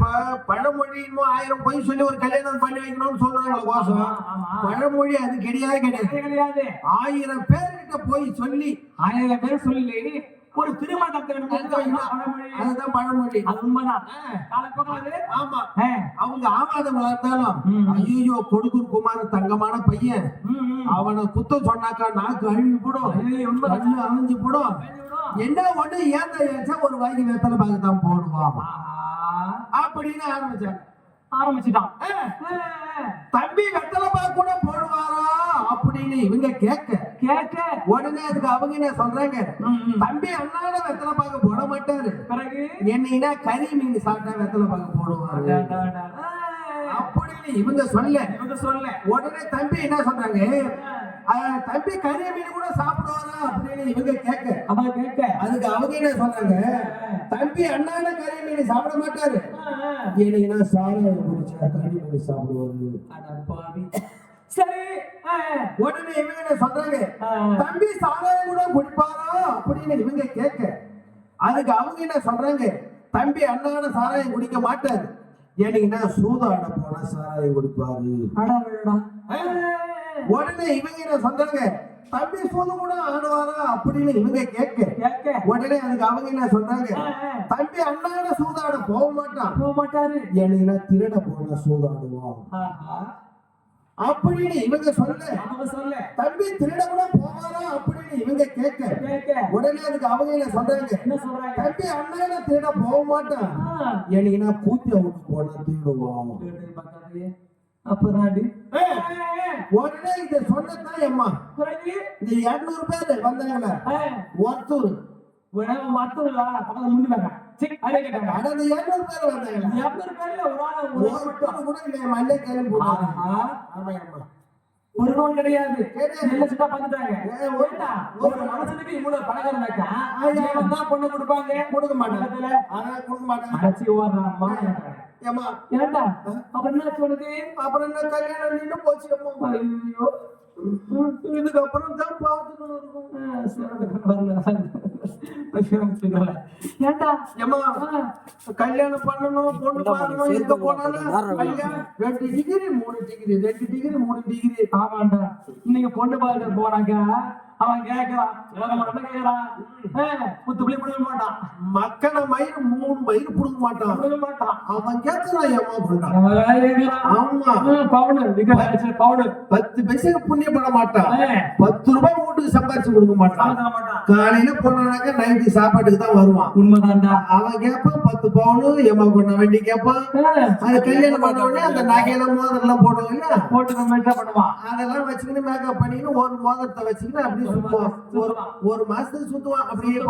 இப்ப பழமொழி இன்னும் ஆயிரம் பொய் சொல்லி ஒரு கல்யாணம் பண்ணி வைக்கணும்னு சொல்றாங்களே கோசம். பழமொழி அது கிடையாது கிடையாது, கிடையாது. ஆயிரம் பேர்கிட்ட போய் சொல்லி ஆயிரம் பேர் சொல்லி ஒரு திருமணத்தை அதுதான் பழமொழி. அது உண்மைதான். காலப்போக்கில் அது. ஆமா. அவங்க ஆமாதவங்களா இருந்தாலும் ம். ஐயோ கொடுக்கூர் குமார் தங்கமான பையன். அவனை குத்தம் சொன்னாக்கா நாக்கு அழுவி போடும். கண்ணு அழிஞ்சு போடும். என்ன ஒண்ணு ஏச்சா ஒரு வாங்கி வெத்தலை பாக்கு தான் போடுவான். அப்படின்னு ஆரம்பிச்சாங்க. ஆரம்பிச்சுட்டான். தம்பி வெத்தலை பாக்கு கூட போடுவாரா அப்படின்னு இவங்க கேட்க. கேட்க. உடனே அதுக்கு அவங்க என்ன சொல்றாங்க. தம்பி அண்ணாட வெத்தலை பாக்கு போட மாட்டாரு. பிறகு? என்னைனா கறி மீன் சாப்பிட்டா வெத்தலை பாக்கு போடுவாரு அப்படின்னு இவங்க சொல்ல இவங்க சொல்ல உடனே தம்பி என்ன சொல்றாங்க? "ஆ, தம்பி கறி மீன் கூட சாப்பிடுவாரா அப்படின்னு இவங்க கேட்க. அவ கேட்க. அதுக்கு அவங்க என்ன சொல்றாங்க தம்பி அண்ணாட கறி மீன் சாப்பிட மாட்டாரு. ஏன்னா சாராயம் குடிச்சா கறி மீன் சாப்பிடுவாரு. சரி உடனே இவங்க என்ன சொல்றாங்க. தம்பி சாராயம் கூட குடிப்பாரா அப்படின்னு இவங்க கேட்க. அதுக்கு அவங்க என்ன சொல்றாங்க? தம்பி அண்ணாட சாராயம் குடிக்க மாட்டாரு. ஏனீங்கன்னா சூதாட போனா சாராயம் குடிப்பாரு. அடா, உடனே இவங்க என்ன சொல்றாங்க? தம்பி சூது கூட ஆடுவாரா? அப்படின்னு இவங்க கேட்க. உடனே அதுக்கு அவங்க என்ன ஆ. தம்பி அண்ணாட சூதாட போக மாட்டான். போக மாட்டாரு. ஏனீங்கன்னா திருட போனா சூதாடுவான். அப்படின்னு இவங்க சொல்ல. சொல்ல. தம்பி திருட கூட போவாரா? அப்படின்னு இவங்க கேட்க. உடனே அதுக்கு அவங்க என்ன சொல்றாங்க? தம்பி அண்ணாட திருட போக மாட்டான். ஆ. ஏனீங்கன்னா கூத்தி அவுட்டு போனா திருடுவான். அப்பதாண்டி. உடனே இதை சொன்னதான் அம்மா இந்த இருநூறு பேர் வந்தாங்களே ஆ, ஒருத்தர். இல்ல, பக்கத்துல பேர்ல ஒரு நோய் கிடையாது. ஒரு- மனுஷனுக்கு இவ்வளவு இவன் தான் பொண்ணு கொடுப்பாங்க. கொடுக்க மாட்டாங்க. கொடுக்க மாட்டாங்க. ஏம்மா? ஏண்டா அப்புறம் என்ன சொன்னது அப்புறம் என்ன கல்யாணம் நின்று போச்சு அம்மா? ஐயோ. இதுக்கப்புறம் தான் பார்த்துக்கணும். இருக்கும். ஏண்டா? ஏம்மா ஆ, கல்யாணம் பண்ணணும் பொண்ணு பார்க்கணும் எங்க போனாலும் ரெண்டு டிகிரி மூணு டிகிரி ரெண்டு டிகிரி மூணு டிகிரி ஆமாண்டா. இன்னைக்கு பொண்ணு பார்க்க போனாங்க அவன் கேட்கறான் கேட்கறான். பிடிக்க மாட்டான். மக்களை மயிர் மூணு மயிர் புடுங்க மாட்டான். பிடிக்க மாட்டான். அவன் கேட்கறான் ஏமா பண்றான். ஆமா. பவுனு பவுனு பத்து பைசைக்கு புண்ணியம் பண்ண மாட்டான் பத்து ரூபாய் வீட்டுக்கு சம்பாரிச்சு கொடுக்க மாட்டான். காலையில போனானாக்க நைட்டு சாப்பாட்டுக்கு தான் வருவான். உண்மைதான்டா. அவன் கேட்பான் பத்து பவுனு ஏமா பண்ண வண்டி கேட்பான். அது கல்யாணம் பண்ண உடனே அந்த நகையெல்லாம் மோதிரம் போடுவோம் இல்ல போட்டு நம்ம என்ன பண்ணுவான். அதெல்லாம் வச்சுக்கிட்டு மேக்கப் பண்ணிக்கிட்டு ஒரு மோதிரத்தை வச்சுக்கிட்டு அப்படியே சுத்துவான் ஒரு ஒரு மாசத்துக்கு சுத்துவான் அப்படியே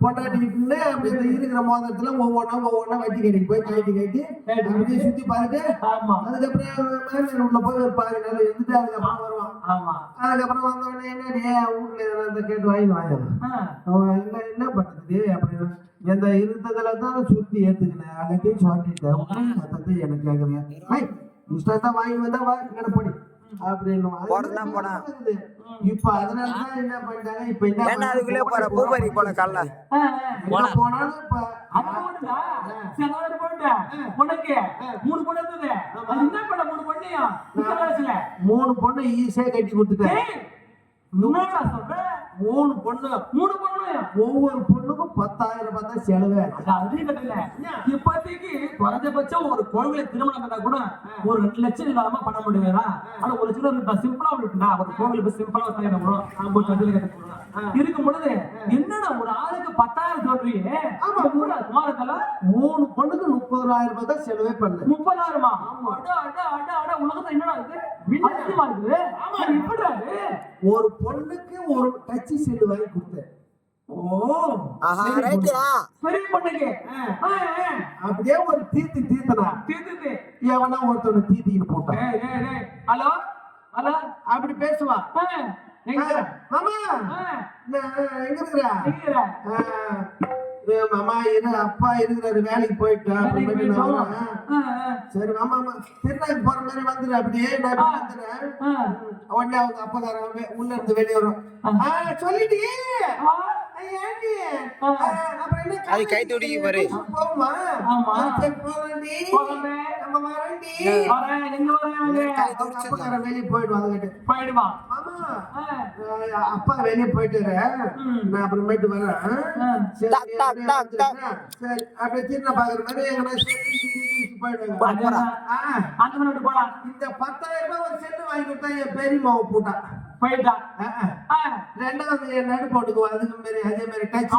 பொட்டாட்டிக்கிட்டு அப்படியே இருக்கிற மோதிரத்துல ஒவ்வொன்றா ஒவ்வொன்றா வட்டி கட்டிட்டு போய் கட்டி கட்டி அப்படியே சுத்தி பார்த்துட்டு அதுக்கப்புறம் மாமியார் உள்ள போய் பாதி நாள் இருந்துட்டு அதுக்கப்புறம் வருவான். அதுக்கப்புறம் வந்த உடனே என்ன வீட்டுல எதனா கேட்டு வாங்கி வாங்க அவன் என்ன என்ன பண்ணுது? அப்படின்னு எந்த இருந்ததுல தான் சுத்தி ஏத்துக்கினேன். எல்லாத்தையும் சொல்லிட்டேன் எனக்கு தான் வாங்கி வந்தா வா இங்கே படி. அப்படின்னு போனா. இப்ப அதனால தான் என்ன பண்ணிட்டாங்க? இப்ப என்ன ஏன்டா அதுக்குள்ளே போற பூபரி போல காலைல. போனாலும் இப்ப. உனக்கு மூணு பொண்ணு இருந்தது. அது என்ன பண்ண மூணு பொண்ணையும்? பொண்ணு ஈஸியா கட்டி கொடுத்துட்டேன். சொல்ற? மூணு பொண்ணு மூணு பொண்ணையும். ஒவ்வொரு பொண்ணுக்கும் பத்தாயிரம் ரூபாய் தான் செலவு. அது கட்டல. இப்போதைக்கு குறைஞ்சபட்சம் ஒரு கோவில திருமணம் பண்ணா கூட ஒரு ரெண்டு லட்சம் இல்லாம பண்ண முடியாதா? ஆனா ஒரு சில சிம்பிளா விட்டுனா ஒரு கோவிலுக்கு சிம்பிளா கல்யாணம் பண்ணுவோம். ஒரு கட்டில இருக்கும் பொழுது என்னடா ஒரு ஆளுக்கு பத்தாயிரம் சொல்றீங்க? மூணு பொண்ணுக்கு முப்பதாயிரம் ரூபாய் தான் செலவே பண்ணேன் முப்பதாயிரமா? அட அட அட அட உலகத்துல என்னடா இது? ஒரு பொண்ணுக்கு ஒரு டச் செல்லு வாங்கி கொடுத்தேன். அப்படியே ஒரு தீர்த்து தீர்த்தனா தீர்த்துது. எவனா ஒருத்தவனை தீத்தின்னு போட்டான். ஹலோ? ஹலோ? அப்படி இருக்கிற? மாமா. எங்க இருக்கிற? மாமா இரு அப்பா இருக்கிறாரு வேலைக்கு போயிட்டா சரி மாமா திருநாய்க்கு போற மாதிரி வந்துரு அப்படியே நான் வந்துடுறேன். உடனே அவங்க அப்பதாரன் உள்ள இருந்து வெளியே வரும். சொல்லிட்டியே அது கை துடிக்கு பாரு. வெளியே போயிடுவாங்க போயிடுவான் அப்பா வெளியே போயிட்டு நான் அப்புறமேட்டு வரேன். சரி போயிடுவாங்க இந்த பத்தாயிரம் ரூபாய் ஒரு செட்டு வாங்கி கொடுத்தா என் பெரியமாவை போட்டான் ரெண்டாவது என் நடு போட்டுக்குவோம் அதுக்கு மாதிரி அதே மாதிரி டச்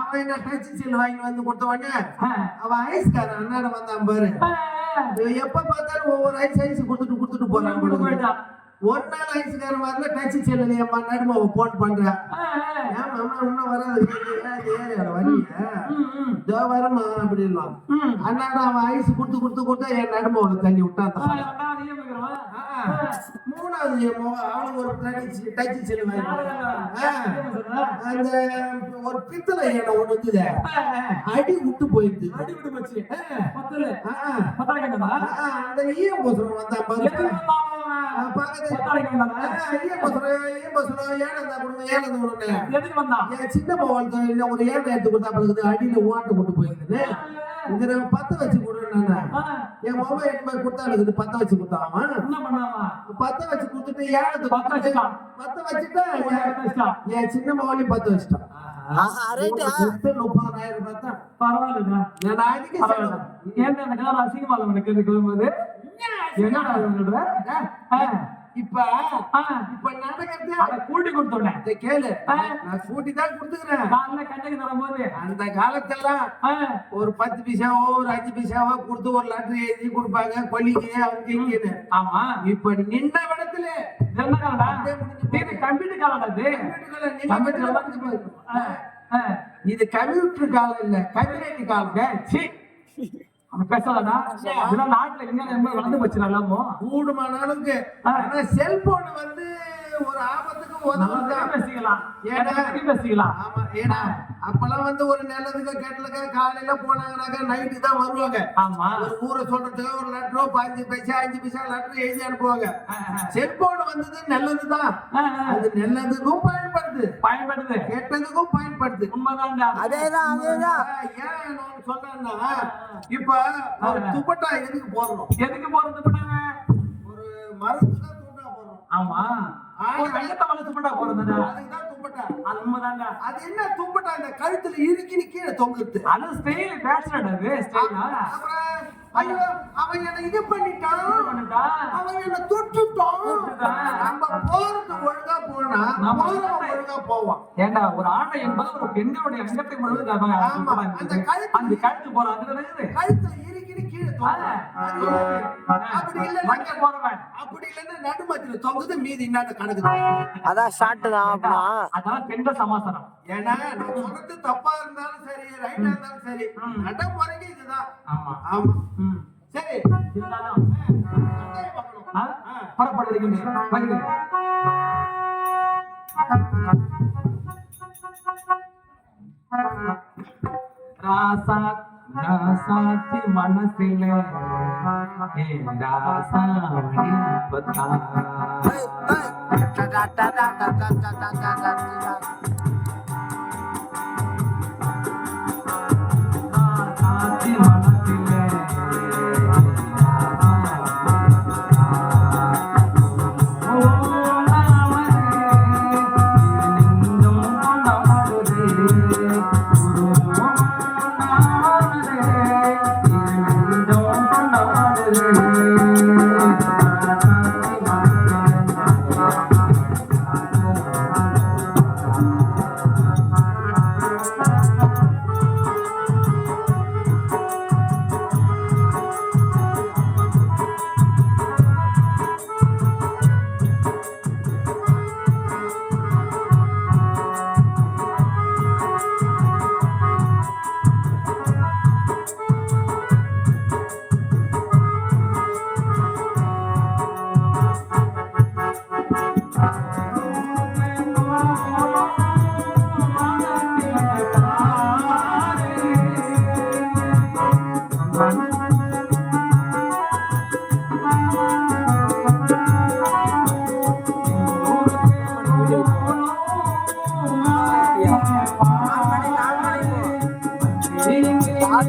அவன் என்ன டச் சீல் வாங்கி வந்து கொடுத்த உடனே அவன் ஐஸ்காரன் அண்ணாட வந்தான் பாரு. எப்ப பார்த்தாலும் ஒவ்வொரு ஐஸ் ஐஸ் கொடுத்துட்டு கொடுத்துட்டு போறான் போயிட்டான். ஒரு நாள் வயசுக்கார மாதிரி டச்சு செல்லுது என் நடுமா போன் பண்றேன். ஏன் மாமா இன்னும் வராது. வரிய? வரமா அப்படின்லாம் அண்ணாடா அவன் ஐஸ் கொடுத்து கொடுத்து கொடுத்து என் நடுமா உனக்கு தண்ணி விட்டான் மூணாவது ஆளும் ஒரு டச்சு செல்லுவாங்க அந்த ஒரு பித்தளை இடம் ஒன்று வந்தது அடி விட்டு போயிடுது. அடி விட்டு போச்சு. அந்த ஈயம் போசுரம் வந்தா பாருங்க சின்ன ஒரு ஏன் எடுத்து கொடுத்தா அடியில ஓட்டு கொண்டு போயிருந்தேன் இது நான் பத்த வச்சு என் மாமா எட்டு கொடுத்தாலும் இது பத்த வச்சு கொடுத்தாமா என்ன பண்ணாமா பத்த வச்சு கொடுத்துட்டு ஏழு பத்த வச்சுட்டான். பத்த வச்சுட்டா என் சின்ன மாவளி பத்த வச்சுட்டான். முப்பதாயிரம் பார்த்தா பரவாயில்ல நான் அதுக்கு ஏன்னா எனக்கு அசிங்கமாக எனக்கு இருக்கும்போது என்ன சொல்ற? இப்ப இப்ப நடக்கிறது அத கூட்டி கொடுத்தோன்னே. இதை கேளு. நான் கூட்டி தான் கொடுத்துக்கிறேன். காலைல கண்ணுக்கு தரும்போது, அந்த காலத்தெல்லாம் ஒரு பத்து பைசாவோ ஒரு அஞ்சு பைசாவோ கொடுத்து ஒரு லெட்டர் எழுதி கொடுப்பாங்க கொல்லிக்கு அவங்க இங்கன்னு. ஆமா. இப்ப நின்ன இடத்துல என்ன? இது கம்ப்யூட்டர் வந்து பாரு. ஆ, ஆ. இது கம்ப்யூட்டர் காலம் இல்ல கம்யூனிட்டி காலம். டேய், பேசாதான் நாட்டுல எங்க வளர்ந்து போச்சு நல்லாமோ கூடுமான அளவுக்கு செல்போன் வந்து ஒரு ஆபத்துக்கு நல்லதுக்கு உதவுதான் பேசிக்கலாம். பேசிக்கலாம். ஆமா ஏன்னா அப்பெல்லாம் வந்து ஒரு நல்லதுக்கு கெட்டலுக்கு காலையில போனாங்கன்னாக்கா நைட்டு தான் வருவாங்க. ஆமா. ஒரு ஊரை சொல்றதுக்கு ஒரு லெட்டரோ பாஞ்சு பைசா அஞ்சு பைசா லெட்டர் எழுதி அனுப்புவாங்க. செல்போன் வந்தது நல்லதுதான். அது நல்லதுக்கும் பயன்படுது. பயன்படுது. கெட்டதுக்கும் பயன்படுது. உண்மைதான்டா. அதேதான் அதேதான். ஏன் நான் சொல்றேன்னா இப்ப ஒரு துப்பட்டா எதுக்கு போடுறோம்? எதுக்கு போறது பண்ணாங்க ஒரு மரத்துக்கு தான் துப்பட்டா ஆமா. ஒரு வெள்ளத்தை வளர்த்து போட்டா போறதுடா அதுக்கு தான்? துப்பட்டா அது உண்மைதான்டா அது என்ன துப்பட்டா இந்த கழுத்துல இறுக்கின்னு கீழே தொங்குது அது ஸ்டைல் அது ஐயோ அவன் என்ன இது பண்ணிட்டான். பண்ணுடா அவன் என்ன தொட்டுட்டான். நம்ம போறது ஒழுங்கா போனா போறவன் ஒழுங்கா போவான். ஏண்டா ஒரு ஆடை என்பது ஒரு பெண்களுடைய அங்கத்தை முழுவதும். அந்த அந்த கழுத்து- அந்த கழுத்து போற அது கிடையாது கழுத்துல கீழே அப்படி இல்ல போறவன் அப்படி இல்லன்னா நடுமத்தில தொங்குது மீதி என்ன கணக்கு அதான் ஷார்ட் தான் அதான் பெண்ட சமாசனம் ஏன்னா நான் சொல்றது தப்பா இருந்தாலும் சரி ரைட்டா இருந்தாலும் சரி. நட முறைக்கு இதுதான். ஆமா. ஆமா. சரி. இருந்தாலும். ராசா నా సాతి మనసులే రాసావని బతా Música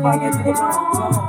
இருந்தாலும் என்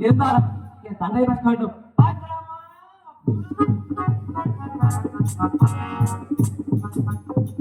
ಎಂದ ತಂದೆ ಬರ್ಕೊಂಡು